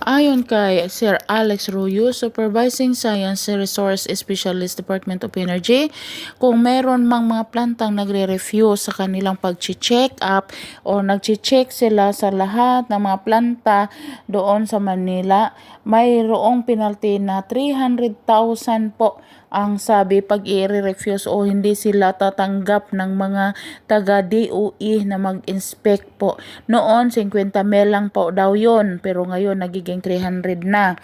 Ayon kay Sir Alex Ruyo, Supervising Science Resource Specialist Department of Energy, kung meron mang mga plantang nagre-refuse sa kanilang pag-check up o nag-check sila sa lahat ng mga planta doon sa Manila, mayroong penalty na 300,000 po ang sabi pag i-refuse o hindi sila tatanggap ng mga taga DOE na mag-inspect po. Noon 50 mil lang po daw yon pero ngayon nagiging 300 na.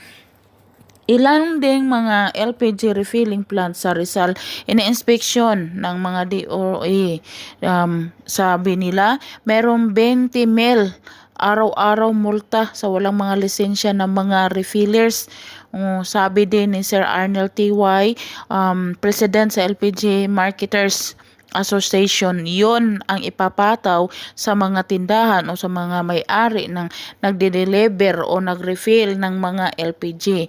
Ilan ding mga LPG refilling plant sa Rizal ini-inspeksyon ng mga DOE. Um, sabi nila, merong 20 mil araw-araw multa sa walang mga lisensya ng mga refillers. Uh, sabi din ni Sir Arnel TY, um, President sa LPG Marketers Association, yon ang ipapataw sa mga tindahan o sa mga may-ari ng nagde-deliver o nag-refill ng mga LPG.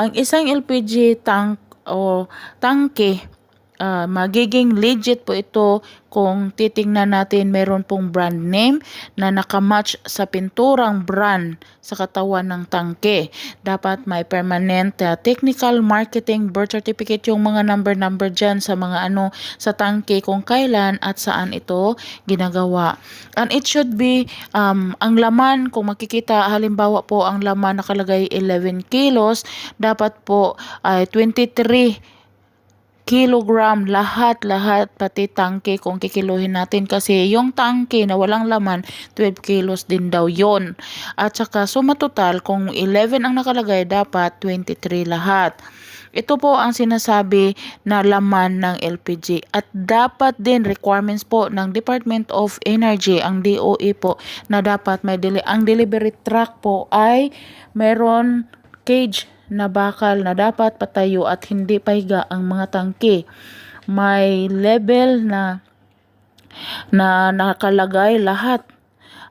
Ang isang LPG tank o tangke ah, magiging legit po ito kung titingnan natin meron pong brand name na nakamatch sa pinturang brand sa katawan ng tangke. Dapat may permanent ah, technical marketing birth certificate yung mga number-number dyan sa mga ano sa tangke kung kailan at saan ito ginagawa. And it should be um, ang laman kung makikita halimbawa po ang laman nakalagay 11 kilos dapat po ay 23 kilogram lahat-lahat pati tangke kung kikiluhin natin. Kasi yung tangke na walang laman 12 kilos din daw yon at saka suma total kung 11 ang nakalagay dapat 23 lahat. Ito po ang sinasabi na laman ng LPG at dapat din requirements po ng Department of Energy ang DOE po na dapat may deli ang delivery truck po ay meron cage na bakal na dapat patayo at hindi pahiga ang mga tangke. May level na na nakalagay lahat.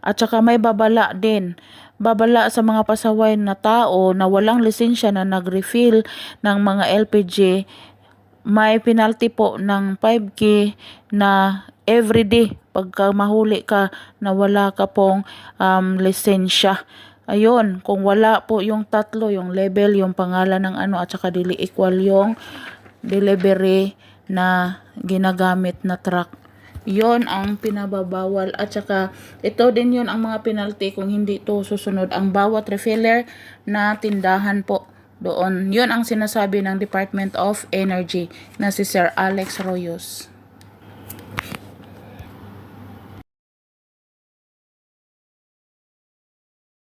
At saka may babala din. Babala sa mga pasaway na tao na walang lisensya na nag-refill ng mga LPG. May penalty po ng 5K na everyday pagka mahuli ka na wala ka pong um, lisensya. Ayun, kung wala po yung tatlo, yung level, yung pangalan ng ano at saka dili equal yung delivery na ginagamit na truck. Yon ang pinababawal at saka ito din yon ang mga penalty kung hindi to susunod ang bawat refiller na tindahan po doon. Yon ang sinasabi ng Department of Energy na si Sir Alex Royos.